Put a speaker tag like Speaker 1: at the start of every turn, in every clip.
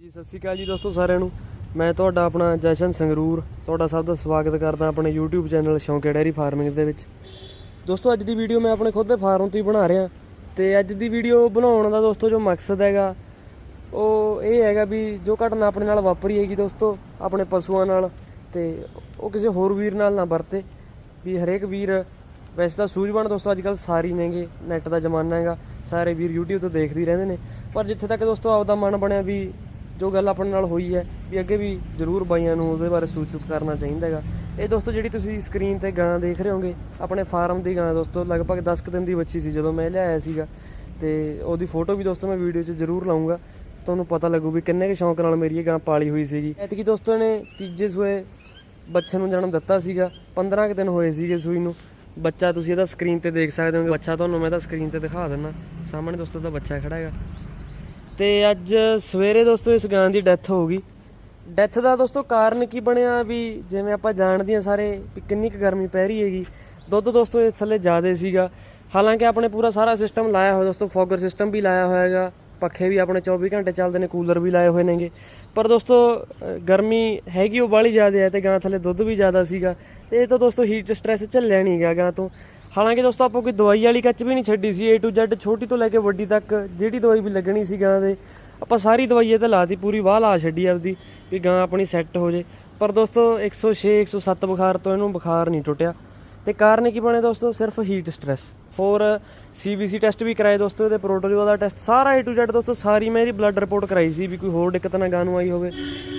Speaker 1: ਜੀ, ਸਤਿ ਸ਼੍ਰੀ ਅਕਾਲ ਜੀ ਦੋਸਤੋ ਸਾਰਿਆਂ ਨੂੰ। ਮੈਂ ਤੁਹਾਡਾ ਆਪਣਾ ਜਸ਼ਨ ਸੰਗਰੂਰ। ਤੁਹਾਡਾ ਸਭ ਦਾ ਸਵਾਗਤ ਕਰਦਾ ਆਪਣੇ YouTube channel Shaunke dairy farming ਦੇ ਵਿੱਚ। ਦੋਸਤੋ, ਅੱਜ ਦੀ ਵੀਡੀਓ ਮੈਂ ਆਪਣੇ ਖੁਦ ਦੇ ਫਾਰਮ ਤੋਂ ਹੀ ਬਣਾ ਰਿਹਾ। ਤੇ ਅੱਜ ਦੀ ਵੀਡੀਓ ਬਣਾਉਣ ਦਾ ਦੋਸਤੋ ਜੋ ਮਕਸਦ ਹੈਗਾ, ਉਹ ਇਹ ਹੈਗਾ ਵੀ ਜੋ ਘਟਨਾ ਆਪਣੇ ਨਾਲ ਵਾਪਰੀ ਹੈਗੀ ਦੋਸਤੋ, ਆਪਣੇ ਪਸ਼ੂਆਂ ਨਾਲ, ਤੇ ਉਹ ਕਿਸੇ ਹੋਰ ਵੀਰ ਨਾਲ ਨਾ ਵਰਤੇ। ਵੀ ਹਰੇਕ ਵੀਰ, ਵੈਸੇ ਤਾਂ ਸੂਝਵਾਨ ਦੋਸਤੋ ਅੱਜ ਕੱਲ ਸਾਰੀ ਨੇਗੇ ਨੈਟ ਦਾ ਜ਼ਮਾਨਾ ਹੈਗਾ। ਸਾਰੇ ਵੀਰ YouTube ਤੋਂ ਦੇਖਦੇ ਰਹਿੰਦੇ ਨੇ। ਪਰ ਜਿੱਥੇ ਤੱਕ ਦੋਸਤੋ ਆਪਦਾ ਮਨ ਬਣਿਆ ਵੀ ਜੋ ਗੱਲ ਆਪਣੇ ਨਾਲ ਹੋਈ ਹੈ, ਵੀ ਅੱਗੇ ਵੀ ਜ਼ਰੂਰ ਬਾਈਆਂ ਨੂੰ ਉਹਦੇ ਬਾਰੇ ਸੂਚਿਤ ਕਰਨਾ ਚਾਹੀਦਾ ਹੈਗਾ। ਇਹ ਦੋਸਤੋ, ਜਿਹੜੀ ਤੁਸੀਂ ਸਕਰੀਨ ਤੇ ਗਾਂ ਦੇਖ ਰਹੇ ਹੋਗੇ, ਆਪਣੇ ਫਾਰਮ ਦੀ ਗਾਂ ਦੋਸਤੋ, ਲਗਭਗ 10 ਕੁ ਦਿਨ ਦੀ ਬੱਚੀ ਸੀ ਜਦੋਂ ਮੈਂ ਲਿਆਇਆ ਸੀਗਾ। ਤੇ ਉਹਦੀ ਫੋਟੋ ਵੀ ਦੋਸਤੋ ਮੈਂ ਵੀਡੀਓ 'ਚ ਜ਼ਰੂਰ ਲਾਉਂਗਾ ਤੁਹਾਨੂੰ ਪਤਾ ਲੱਗੂ ਵੀ ਕਿੰਨੇ ਕੁ ਸ਼ੌਂਕ ਨਾਲ ਮੇਰੀ ਇਹ ਗਾਂ ਪਾਲੀ ਹੋਈ ਸੀਗੀ। ਐਤਕੀ ਦੋਸਤੋ ਨੇ ਤੀਜੇ ਸੂਏ ਬੱਚੇ ਨੂੰ ਜਨਮ ਦਿੱਤਾ ਸੀਗਾ। 15 ਕੁ ਦਿਨ ਹੋਏ ਸੀਗੇ ਸੂਈ ਨੂੰ। ਬੱਚਾ ਤੁਸੀਂ ਇਹਦਾ ਸਕਰੀਨ ਤੇ ਦੇਖ ਸਕਦੇ ਹੋ ਬੱਚਾ ਤੁਹਾਨੂੰ ਮੈਂ ਤਾਂ ਸਕਰੀਨ ਤੇ ਦਿਖਾ ਦਿੰਨਾ। ਸਾਹਮਣੇ ਦੋਸਤੋ ਦਾ ਬੱਚਾ ਖੜਾ ਹੈਗਾ। ਤੇ ਅੱਜ ਸਵੇਰੇ ਦੋਸਤੋ ਇਸ ਗਾਂ ਦੀ ਡੈਥ ਹੋ ਗਈ। ਡੈਥ ਦਾ ਦੋਸਤੋ ਕਾਰਨ ਕੀ ਬਣਿਆ ਵੀ ਜਿਵੇਂ ਆਪਾਂ ਜਾਣਦੇ ਹਾਂ ਸਾਰੇ ਵੀ ਕਿੰਨੀ ਕੁ ਗਰਮੀ ਪੈ ਰਹੀ ਹੈਗੀ। ਦੁੱਧ ਦੋਸਤੋ ਇਹ ਥੱਲੇ ਜ਼ਿਆਦੇ ਸੀਗਾ। ਹਾਲਾਂਕਿ ਆਪਣੇ ਪੂਰਾ ਸਾਰਾ ਸਿਸਟਮ ਲਾਇਆ ਹੋਇਆ ਦੋਸਤੋ, ਫੋਗਰ ਸਿਸਟਮ ਵੀ ਲਾਇਆ ਹੋਇਆ ਹੈਗਾ। ਪੱਖੇ ਵੀ ਆਪਣੇ 24 ਘੰਟੇ ਚੱਲਦੇ ਨੇ, ਕੂਲਰ ਵੀ ਲਾਏ ਹੋਏ ਨੇਗੇ। ਪਰ ਦੋਸਤੋ ਗਰਮੀ ਹੈਗੀ ਉਹ ਬਾਹਲੀ ਜ਼ਿਆਦਾ ਹੈ ਤੇ ਗਾਂ ਥੱਲੇ ਦੁੱਧ ਵੀ ਜ਼ਿਆਦਾ ਸੀਗਾ। ਤੇ ਇਹ ਤਾਂ ਦੋਸਤੋ ਹੀਟ ਸਟ੍ਰੈਸ ਝੱਲਿਆ ਨਹੀਂ ਗਿਆ ਗਾਂ ਤੋਂ। ਹਾਲਾਂਕਿ ਦੋਸਤੋ, ਆਪਾਂ ਕੋਈ ਦਵਾਈ ਵਾਲੀ ਕੱਚ ਵੀ ਨਹੀਂ ਛੱਡੀ ਸੀ, A to Z, ਛੋਟੀ ਤੋਂ ਲੈ ਕੇ ਵੱਡੀ ਤੱਕ ਜਿਹੜੀ ਦਵਾਈ ਵੀ ਲੱਗਣੀ ਸੀ ਗਾਂ ਦੇ, ਆਪਾਂ ਸਾਰੀ ਦਵਾਈ ਇਹ ਤੇ ਲਾਤੀ, ਪੂਰੀ ਵਾਹ ਲਾ ਛੱਡੀ ਆਪਦੀ, ਵੀ ਗਾਂ ਆਪਣੀ ਸੈੱਟ ਹੋ ਜੇ। ਪਰ ਦੋਸਤੋ 106 107 ਬੁਖਾਰ ਤੋਂ ਇਹਨੂੰ ਬੁਖਾਰ ਨਹੀਂ ਟੁੱਟਿਆ। ਤੇ ਕਾਰਨ ਕੀ ਬਣੇ ਦੋਸਤੋ? ਸਿਰਫ ਹੀਟ ਸਟ੍ਰੈਸ ਹੋਰ ਸੀਬੀਸੀ ਟੈਸਟ ਵੀ ਕਰਾਏ ਦੋਸਤੋ, ਇਹਦੇ ਪ੍ਰੋਟੋਜੋ ਦਾ ਟੈਸਟ ਸਾਰਾ A to Z ਦੋਸਤੋ, ਸਾਰੀ ਮੈਂ ਇਹਦੀ ਬਲੱਡ ਰਿਪੋਰਟ ਕਰਾਈ ਸੀ ਵੀ ਕੋਈ ਹੋਰ ਦਿੱਕਤ ਨਾ ਗਾਂ ਨੂੰ ਆਈ ਹੋਵੇ।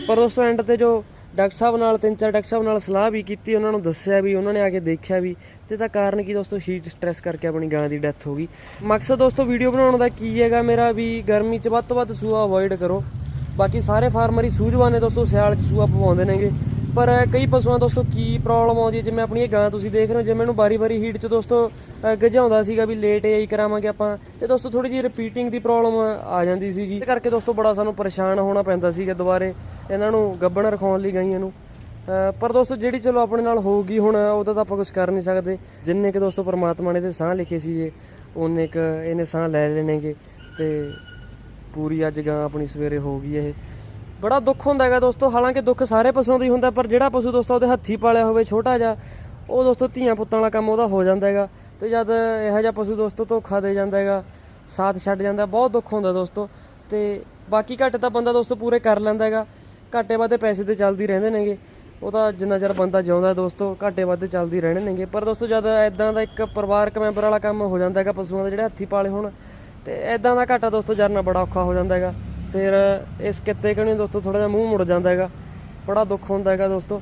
Speaker 1: ਪਰ ਦੋਸਤੋ ਐਂਡ ਤੇ ਜੋ ਡਾਕਟਰ ਸਾਹਿਬ ਨਾਲ ਤਿੰਨ ਚਾਰ ਡਾਕਟਰ ਸਾਹਿਬ ਨਾਲ ਸਲਾਹ ਵੀ ਕੀਤੀ ਉਹਨਾਂ ਨੂੰ ਦੱਸਿਆ ਵੀ ਉਹਨਾਂ ਨੇ ਆ ਕੇ ਦੇਖਿਆ ਵੀ ਤੇ ਤਾਂ ਕਾਰਨ ਕੀ ਦੋਸਤੋ? ਹੀਟ ਸਟ੍ਰੈਸ ਕਰਕੇ ਆਪਣੀ ਗਾਂ ਦੀ ਡੈਥ ਹੋ ਗਈ। ਮਕਸਦ ਦੋਸਤੋ ਵੀਡੀਓ ਬਣਾਉਣ ਦਾ ਕੀ ਹੈਗਾ ਮੇਰਾ ਵੀ ਗਰਮੀ 'ਚ ਵੱਧ ਤੋਂ ਵੱਧ ਸੂਆ ਅਵੋਇਡ ਕਰੋ। ਬਾਕੀ ਸਾਰੇ ਫਾਰਮਰ ਹੀ ਸੂਝਵਾਨ ਨੇ ਦੋਸਤੋ ਸਿਆਲ 'ਚ ਸੂਆ ਪਵਾਉਂਦੇ ਨੇਗੇ। ਪਰ ਕਈ ਪਸ਼ੂਆਂ ਦੋਸਤੋ ਕੀ ਪ੍ਰੋਬਲਮ ਆਉਂਦੀ ਹੈ? ਜਿਵੇਂ ਆਪਣੀ ਇਹ ਗਾਂ ਤੁਸੀਂ ਦੇਖ ਰਹੇ ਹੋ ਜਿਵੇਂ ਇਹਨੂੰ ਬਾਰੀ-ਬਾਰੀ ਹੀਟ 'ਚ ਦੋਸਤੋ ਅ, ਗਜਾਉਂਦਾ ਸੀਗਾ ਵੀ ਲੇਟ ਆਈ ਕਰਾਵਾਂਗੇ ਆਪਾਂ। ਤੇ ਦੋਸਤੋ ਥੋੜੀ ਜਿਹੀ ਰਿਪੀਟਿੰਗ ਦੀ ਪ੍ਰੋਬਲਮ ਆ ਜਾਂਦੀ ਸੀਗੀ। ਇਸ ਕਰਕੇ ਦੋਸਤੋ ਬੜਾ ਸਾਨੂੰ ਪਰੇਸ਼ਾਨ ਹੋਣਾ ਪੈਂਦਾ ਸੀਗਾ ਦੁਬਾਰੇ। ਇਹਨਾਂ ਨੂੰ ਗੱਬਣ ਰਖਾਉਣ ਲਈ ਗਾਈਆਂ ਨੂੰ ਪਰ ਦੋਸਤੋ, ਜਿਹੜੀ ਚਲੋ ਆਪਣੇ ਨਾਲ ਹੋਊਗੀ ਹੁਣ ਉਹਦਾ ਤਾਂ ਆਪਾਂ ਕੁਝ ਕਰ ਨਹੀਂ ਸਕਦੇ। ਜਿੰਨੇ ਕਿ ਦੋਸਤੋ ਪਰਮਾਤਮਾ ਨੇ ਤੇ ਸਾਹ ਲਿਖੇ ਸੀਗੇ ਉਹਨੇ ਕ ਇਹਨੇ ਸਾਹ ਲੈ ਲੈਣੇਗੇ ਤੇ ਪੂਰੀ ਅੱਜ ਗਾਂ ਆਪਣੀ ਸਵੇਰੇ ਹੋ ਗਈ ਇਹ। ਬੜਾ ਦੁੱਖ ਹੁੰਦਾ ਹੈਗਾ ਦੋਸਤੋ, ਹਾਲਾਂਕਿ ਦੁੱਖ ਸਾਰੇ ਪਸ਼ੂਆਂ ਦਾ ਹੀ ਹੁੰਦਾ, ਪਰ ਜਿਹੜਾ ਪਸ਼ੂ ਦੋਸਤੋ ਉਹਦੇ ਹੱਥੀ ਪਾਲਿਆ ਹੋਵੇ ਛੋਟਾ ਜਿਹਾ, ਉਹ ਦੋਸਤੋ ਧੀਆਂ ਪੁੱਤਾਂ ਵਾਲਾ ਕੰਮ ਉਹਦਾ ਹੋ ਜਾਂਦਾ ਹੈਗਾ। ਤੇ ਜਦ ਇਹੋ ਜਿਹਾ ਪਸ਼ੂ ਦੋਸਤੋ ਧੋਖਾ ਦੇ ਜਾਂਦਾ ਹੈਗਾ, ਸਾਥ ਛੱਡ ਜਾਂਦਾ, ਬਹੁਤ ਦੁੱਖ ਹੁੰਦਾ ਦੋਸਤੋ। ਤੇ ਬਾਕੀ ਘੱਟ ਤਾਂ ਬੰਦਾ ਦੋਸਤੋ ਪੂਰੇ ਕਰ ਲੈਂਦਾ ਹੈਗਾ। ਘਾਟੇ ਵਾਧੇ ਪੈਸੇ ਤੇ ਚੱਲਦੀ ਰਹਿੰਦੇ ਨੇਗੇ। ਉਹ ਤਾਂ ਜਿੰਨਾ ਚਿਰ ਬੰਦਾ ਜਿਉਂਦਾ ਦੋਸਤੋ, ਘਾਟੇ ਵਾਧੇ ਚੱਲਦੀ ਰਹਿਣੇ ਨੇਗੇ। ਪਰ ਦੋਸਤੋ, ਜਦ ਐਦਾਂ ਦਾ ਇੱਕ ਪਰਿਵਾਰਕ ਮੈਂਬਰ ਵਾਲਾ ਕੰਮ ਹੋ ਜਾਂਦਾ ਹੈਗਾ, ਪਸ਼ੂਆਂ ਦੇ ਜਿਹੜੇ ਹੱਥੀ ਪਾਲੇ ਹੋਣ, ਤੇ ਐਦਾਂ ਦਾ ਘਾਟਾ ਦੋਸਤੋ ਜਰਨਾ ਬੜਾ ਔਖਾ ਹੋ ਜਾਂਦਾ ਹੈਗਾ। ਫਿਰ ਇਸ ਕਿੱਤੇ ਕਣੀ ਦੋਸਤੋ ਥੋੜਾ ਜਿਹਾ ਮੂੰਹ ਮੁੜ ਜਾਂਦਾ ਹੈਗਾ। ਬੜਾ ਦੁੱਖ ਹੁੰਦਾ ਹੈਗਾ ਦੋਸਤੋ।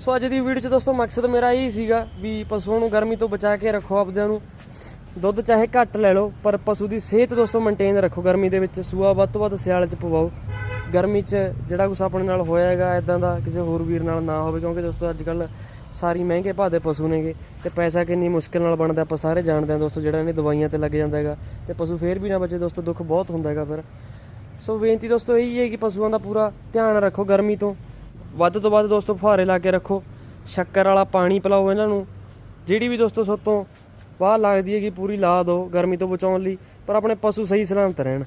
Speaker 1: ਸੋ ਅੱਜ ਦੀ ਵੀਡੀਓ 'ਚ ਦੋਸਤੋ, ਮਕਸਦ ਮੇਰਾ ਇਹ ਸੀਗਾ ਵੀ ਪਸ਼ੂਆਂ ਨੂੰ ਗਰਮੀ ਤੋਂ ਬਚਾ ਕੇ ਰੱਖੋ ਆਪਦਿਆਂ ਨੂੰ। ਦੁੱਧ ਚਾਹੇ ਘੱਟ ਲੈ ਲਓ, ਪਰ ਪਸ਼ੂ ਦੀ ਸਿਹਤ ਦੋਸਤੋ ਮੇਨਟੇਨ ਰੱਖੋ ਗਰਮੀ ਦੇ ਵਿੱਚ। ਸੂਆ ਵੱਧ ਤੋਂ ਵੱਧ ਸਿਆਲ 'ਚ ਪਵਾਓ। ਗਰਮੀ 'ਚ ਜਿਹੜਾ ਕੁਛ ਆਪਣੇ ਨਾਲ ਹੋਇਆ ਹੈਗਾ ਇਦਾਂ ਦਾ ਕਿਸੇ ਹੋਰ ਵੀਰ ਨਾਲ ਨਾ ਹੋਵੇ, ਕਿਉਂਕਿ ਦੋਸਤੋ ਅੱਜ ਕੱਲ ਸਾਰੀ ਮਹਿੰਗੇ ਭਾਅ ਦੇ ਪਸ਼ੂ ਨੇਗੇ ਤੇ ਪੈਸਾ ਕਿੰਨੀ ਮੁਸ਼ਕਿਲ ਨਾਲ ਬਣਦਾ, ਆਪਾਂ ਸਾਰੇ ਜਾਣਦੇ ਹਾਂ ਦੋਸਤੋ ਜਿਹੜਾ ਇਹਨੇ ਦਵਾਈਆਂ ਤੇ ਲੱਗ ਜਾਂਦਾ ਹੈਗਾ ਤੇ ਪਸ਼ੂ ਫੇਰ ਵੀ ਨਾ ਬਚੇ ਦੋਸਤੋ, ਦੁੱਖ ਬਹੁਤ ਹੁੰਦਾ ਹੈਗਾ ਫਿਰ। ਸੋ ਬੇਨਤੀ ਦੋਸਤੋ ਇਹੀ ਹੈ ਕਿ ਪਸ਼ੂਆਂ ਦਾ ਪੂਰਾ ਧਿਆਨ ਰੱਖੋ ਗਰਮੀ ਤੋਂ। ਵੱਧ ਤੋਂ ਵੱਧ ਦੋਸਤੋ ਫੁਹਾਰੇ ਲਾ ਕੇ ਰੱਖੋ, ਸ਼ੱਕਰ ਵਾਲਾ ਪਾਣੀ ਪਿਲਾਓ ਇਹਨਾਂ ਨੂੰ। ਜਿਹੜੀ ਵੀ ਦੋਸਤੋ ਸੋਤੋਂ ਬਾਹ ਲੱਗਦੀ ਹੈਗੀ, ਪੂਰੀ ਲਾ ਦਿਓ ਗਰਮੀ ਤੋਂ ਬਚਾਉਣ ਲਈ, ਪਰ ਆਪਣੇ ਪਸ਼ੂ ਸਹੀ ਸਲਾਮਤ ਰਹਿਣ।